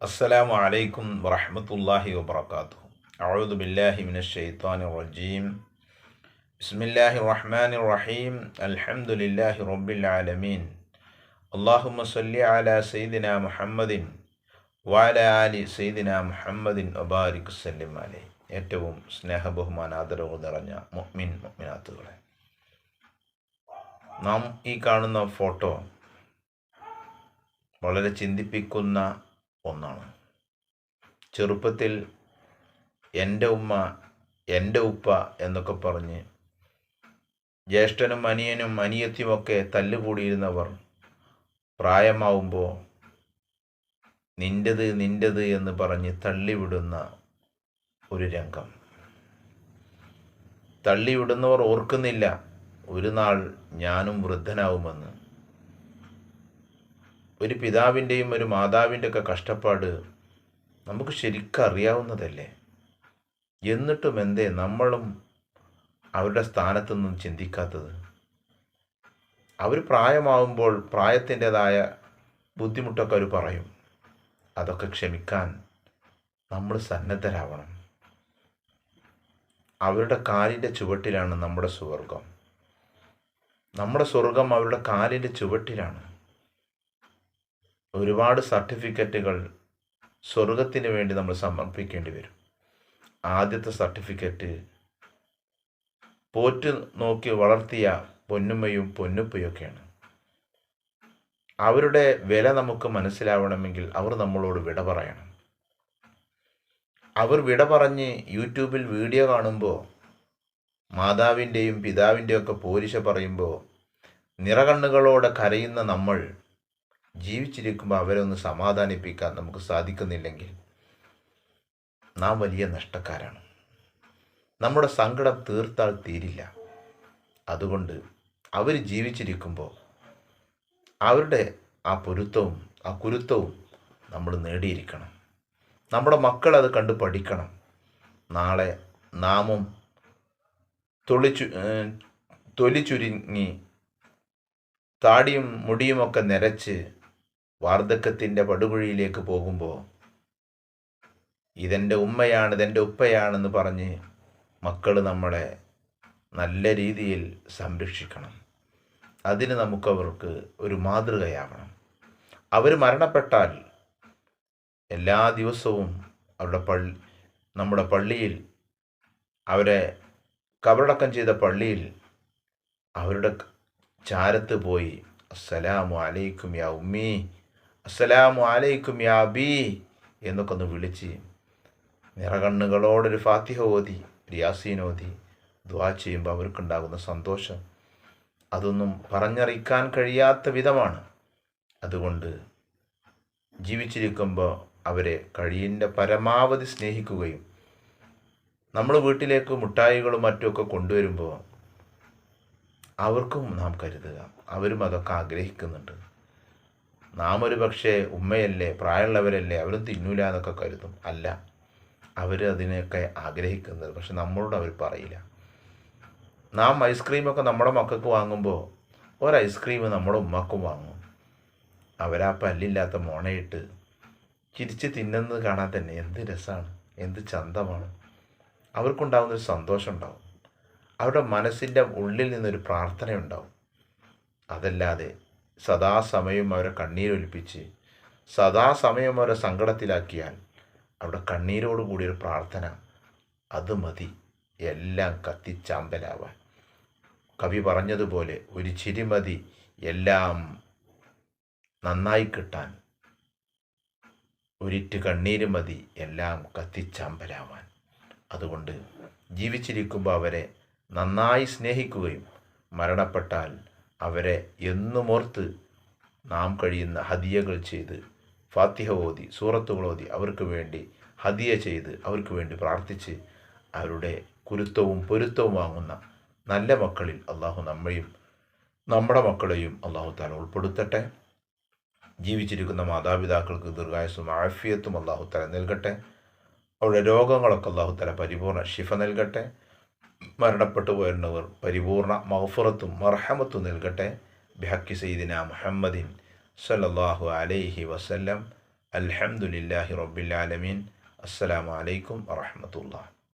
അസ്സലാമു അലൈക്കും വറഹമത്തല്ലാഹി വബർക്കാത്തു അഴുദു ബില്ലാഹി മിന ഷെയ്ത്താൻ റജീം. ബിസ്മില്ലാഹി റഹ്മാൻ റഹീം. അൽഹംദുലില്ലാഹി റബ്ബിൽ ആലമീൻ. അള്ളാഹുമ്മ സല്ലി അലാ സയ്യിദിന മുഹമ്മദിൻ വാല അലി സയ്യിദിന മുഹമ്മദിൻ ഒബാരിക് സല്ലിം അലൈ. ഏറ്റവും സ്നേഹബഹുമാനാദരവ് നിറഞ്ഞ മുഹ്മിൻ മുഹ്മിനാത്തുകളെ നാം ഈ കാണുന്ന ഫോട്ടോ വളരെ ചിന്തിപ്പിക്കുന്ന ഒന്നാണ്. ചെറുപ്പത്തിൽ എന്റെ ഉമ്മ എന്റെ ഉപ്പ എന്നൊക്കെ പറഞ്ഞ് ജ്യേഷ്ഠനും അനിയനും അനിയത്തിയുമൊക്കെ തല്ലുകൂടിയിരുന്നവർ പ്രായമാവുമ്പോൾ നിന്റത് നിന്റത് എന്ന് പറഞ്ഞ് തള്ളിവിടുന്ന ഒരു രംഗം. തള്ളിവിടുന്നവർ ഓർക്കുന്നില്ല. ഒരു നാൾ ഞാനും വൃദ്ധനാവുമെന്ന്. ഒരു പിതാവിന്റെയും ഒരു മാതാവിന്റെ ഒക്കെ കഷ്ടപ്പാട് നമുക്ക് ശരിക്കും അറിയാവുന്നതല്ലേ? എന്നിട്ടും എന്തേ നമ്മളും അവരുടെ സ്ഥാനത്തൊന്നും ചിന്തിക്കാത്തത്? അവർ പ്രായമാവുമ്പോൾ പ്രായത്തിന്റെതായ ബുദ്ധിമുട്ടൊക്കെ അവർ പറയും. അതൊക്കെ ക്ഷമിക്കാൻ നമ്മൾ സന്നദ്ധരാവണം. അവരുടെ കാലിന്റെ ചുവട്ടിലാണ് നമ്മുടെ സ്വർഗം നമ്മുടെ സ്വർഗം അവരുടെ കാലിന്റെ ചുവട്ടിലാണ്. ഒരുപാട് സർട്ടിഫിക്കറ്റുകൾ സ്വർഗത്തിന് വേണ്ടി നമ്മൾ സമർപ്പിക്കേണ്ടി വരും. ആദ്യത്തെ സർട്ടിഫിക്കറ്റ് പോറ്റ് നോക്കി വളർത്തിയ പൊന്നുമ്മയും പൊന്നുപ്പയൊക്കെയാണ്. അവരുടെ വില നമുക്ക് മനസ്സിലാവണമെങ്കിൽ അവർ നമ്മളോട് വിട പറയണം. അവർ വിട പറഞ്ഞ് യൂട്യൂബിൽ വീഡിയോ കാണുമ്പോൾ മാതാവിന്റെയും പിതാവിന്റെയും ഒക്കെ പോരിശ പറയുമ്പോൾ നിറകണ്ണുകളോടെ കരയുന്ന നമ്മൾ ജീവിച്ചിരിക്കുമ്പോൾ അവരെ ഒന്ന് സമാധാനിപ്പിക്കാൻ നമുക്ക് സാധിക്കുന്നില്ലെങ്കിൽ നാം വലിയ നഷ്ടക്കാരാണ്. നമ്മുടെ സങ്കടം തീർത്താൽ തീരില്ല. അതുകൊണ്ട് അവർ ജീവിച്ചിരിക്കുമ്പോൾ അവരുടെ ആ പൊരുത്തവും ആ കുരുത്തവും നമ്മൾ നേടിയിരിക്കണം. നമ്മുടെ മക്കൾ അത് കണ്ട് പഠിക്കണം. നാളെ നാമും തൊളിച്ചു തൊലി ചുരുങ്ങി താടിയും മുടിയുമൊക്കെ നിരച്ച് വാർദ്ധക്യത്തിന്റെ പടുകുഴിയിലേക്ക് പോകുമ്പോൾ ഇതെന്റെ ഉമ്മയാണ് ഇതെന്റെ ഉപ്പയാണെന്ന് പറഞ്ഞ് മക്കൾ നമ്മളെ നല്ല രീതിയിൽ സംരക്ഷിക്കണം. അതിന് നമുക്കവർക്ക് ഒരു മാതൃകയാവണം. അവർ മരണപ്പെട്ടാൽ എല്ലാ ദിവസവും അവരുടെ പള്ളി നമ്മുടെ പള്ളിയിൽ അവരെ കബറടക്കം ചെയ്ത പള്ളിയിൽ അവരുടെ ചാരത്ത് പോയി അസ്സലാമു അലൈക്കും യാ ഉമ്മി അസ്സലാമു അലൈക്കും യാ ബി എന്നൊക്കെ ഒന്ന് വിളിച്ച് നിറകണ്ണുകളോടൊരു ഫാത്തിഹ ഓതി യാസീൻ ഓതി ദ്വാ ചെയ്യുമ്പോൾ അവർക്കുണ്ടാകുന്ന സന്തോഷം. അതൊന്നും പറഞ്ഞറിയിക്കാൻ കഴിയാത്ത വിധമാണ്. അതുകൊണ്ട് ജീവിച്ചിരിക്കുമ്പോൾ അവരെ കഴിയിന്റെ പരമാവധി സ്നേഹിക്കുകയും നമ്മൾ വീട്ടിലേക്ക് മുട്ടായികളും മറ്റുമൊക്കെ കൊണ്ടുവരുമ്പോൾ അവർക്കും നാം കരുതുക. അവരും അതൊക്കെ ആഗ്രഹിക്കുന്നുണ്ട്. നാം ഒരു പക്ഷേ ഉമ്മയല്ലേ പ്രായമുള്ളവരല്ലേ അവരും തിന്നൂല എന്നൊക്കെ കരുതും. അല്ല അവർ അതിനെയൊക്കെ ആഗ്രഹിക്കുന്നത്. പക്ഷെ നമ്മളോട് അവർ പറയില്ല. നാം ഐസ്ക്രീമൊക്കെ നമ്മുടെ മക്കൾക്ക് വാങ്ങുമ്പോൾ ഒരു ഐസ്ക്രീം നമ്മുടെ ഉമ്മക്കും വാങ്ങും. അവരാ പല്ലില്ലാത്ത മോണയിട്ട് ചിരിച്ച് തിന്നുന്നത് കാണാൻ തന്നെ എന്ത് രസമാണ് എന്ത് ചന്തമാണ്. അവർക്കുണ്ടാകുന്നൊരു സന്തോഷം ഉണ്ടാവും. അവരുടെ മനസ്സിന്റെ ഉള്ളിൽ നിന്നൊരു പ്രാർത്ഥന ഉണ്ടാവും. അതല്ലാതെ സദാസമയം അവരെ കണ്ണീരൊലിപ്പിച്ച് സദാസമയം അവരെ സങ്കടത്തിലാക്കിയാൽ അവിടെ കണ്ണീരോട് കൂടിയൊരു പ്രാർത്ഥന അത് മതി. എല്ലാം കത്തിച്ചാമ്പലാവാൻ. കവി പറഞ്ഞതുപോലെ ഒരു ചിരി മതി എല്ലാം നന്നായി കിട്ടാൻ. ഒരിറ്റ് കണ്ണീര് മതി എല്ലാം കത്തിച്ചാമ്പലാവാൻ. അതുകൊണ്ട് ജീവിച്ചിരിക്കുമ്പോൾ അവരെ നന്നായി സ്നേഹിക്കുകയും മരണപ്പെട്ടാൽ അവരെ എന്നുമോർത്ത് നാം കഴിയുന്ന ഹദിയകൾ ചെയ്ത് ഫാത്തിഹ ഓതി സൂറത്തുകൾ ഓതി അവർക്ക് വേണ്ടി ഹദിയ ചെയ്ത് അവർക്ക് വേണ്ടി പ്രാർത്ഥിച്ച് അവരുടെ കുരുത്തവും പൊരുത്തവും വാങ്ങുന്ന നല്ല മക്കളിൽ അള്ളാഹു നമ്മയും നമ്മുടെ മക്കളെയും അള്ളാഹു താല ഉൾപ്പെടുത്തട്ടെ. ജീവിച്ചിരിക്കുന്ന മാതാപിതാക്കൾക്ക് ദീർഘായുസും ആഫിയത്തും അള്ളാഹു തല നൽകട്ടെ. അവരുടെ രോഗങ്ങളൊക്കെ അള്ളാഹുത്തല തല പരിപൂർണ ശിഫ നൽകട്ടെ. മരണപ്പെട്ടു പോയിരുന്നവർ പരിപൂർണ മഹഫുറത്തും മർഹമത്തും നൽകട്ടെ. ബിഹക്കി സയ്യിദിന മുഹമ്മദിൻ സല്ലല്ലാഹു അലൈഹി വസല്ലം. അൽഹംദുലില്ലാഹി റബ്ബിൽ ആലമീൻ. അസ്സലാമു അലൈക്കും വറഹ്മത്തുള്ളാഹി.